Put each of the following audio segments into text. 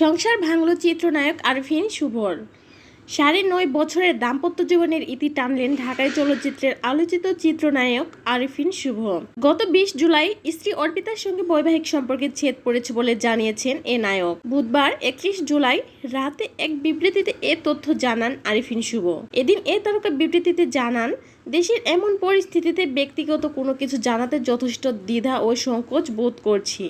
সংসার ভাঙল চিত্রনায়ক আরফিন শুভর সাড়ে নয় বছরের দাম্পত্য জীবনের ইতি টানলেন ঢাকায় চলচ্চিত্রের আলোচিত চিত্রনায়ক আরিফিন শুভ গত বিশ জুলাই স্ত্রী অর্পিতার সঙ্গে বৈবাহিক সম্পর্কে ছেদ পড়েছে বলে জানিয়েছেন এ নায়ক। বুধবার একত্রিশ জুলাই রাতে এক বিবৃতিতে এ তথ্য জানান আরিফিন শুভ এদিন এ তারকা বিবৃতিতে জানান, দেশের এমন পরিস্থিতিতে ব্যক্তিগত কোনো কিছু জানাতে যথেষ্ট দ্বিধা ও সংকোচ বোধ করছি।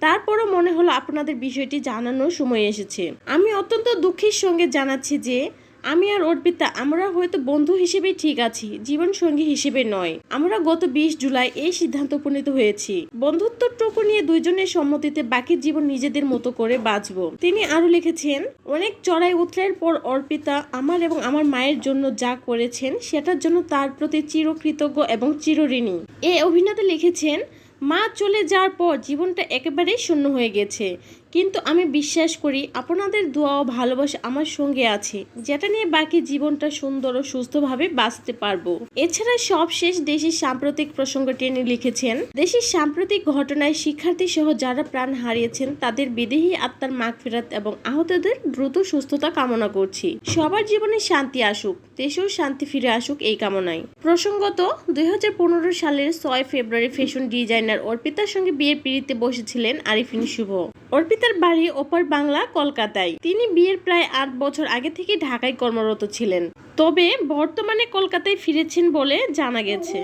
তারপরও মনে হলো আপনাদের বিষয়টি জানানোর সময় এসেছে। আমি অত্যন্ত দুঃখের সঙ্গে জানাচ্ছি যে, আমি আর অর্পিতা আমরা হয়তো বন্ধু হিসেবে ঠিক আছি জীবন সঙ্গী হিসেবে নয়। আমরা গত বিশ জুলাই এই সিদ্ধান্ত উপনীত হয়েছি। বন্ধুত্বটুকু নিয়ে দুইজনের সম্মতিতে বাকি জীবন নিজেদের মতো করে বাঁচব। তিনি আরও লিখেছেন, অনেক চড়াই উতরাইয়ের পর অর্পিতা আমার এবং আমার মায়ের জন্য যা করেছেন, সেটার জন্য তার প্রতি চিরকৃতজ্ঞ এবং চিরঋণী। এ অভিনেতা লিখেছেন মা চলে যাওয়ার পর জীবনটা একেবারেই শূন্য হয়ে গেছে। কিন্তু আমি বিশ্বাস করি আপনাদের দোয়া ও ভালোবাসা আমার সঙ্গে আছে, যেটা নিয়ে বাকি জীবনটা সুন্দর ও সুস্থভাবে বাঁচতে পারব। এছাড়া সবশেষ দেশের সাম্প্রতিক প্রসঙ্গ টেনে লিখেছেন দেশের সাম্প্রতিক ঘটনায় শিক্ষার্থী সহ যারা প্রাণ হারিয়েছেন, তাদের বিদেহী আত্মার মাগফিরাত এবং আহতদের দ্রুত সুস্থতা কামনা করছি। সবার জীবনে শান্তি আসুক, দেশেও শান্তি ফিরে আসুক এই কামনায়। প্রসঙ্গত দুই হাজার পনেরো সালের ছয় ফেব্রুয়ারি ফ্যাশন ডিজাইনার অর্পিতার সঙ্গে বিয়ের পিড়িতে বসেছিলেন আরিফিন শুভ। অর্পিতার বাড়ি ওপার বাংলা, কলকাতায়। তিনি বিয়ের প্রায় আট বছর আগে থেকে ঢাকায় কর্মরত ছিলেন। তবে বর্তমানে কলকাতায় ফিরেছেন বলে জানা গেছে।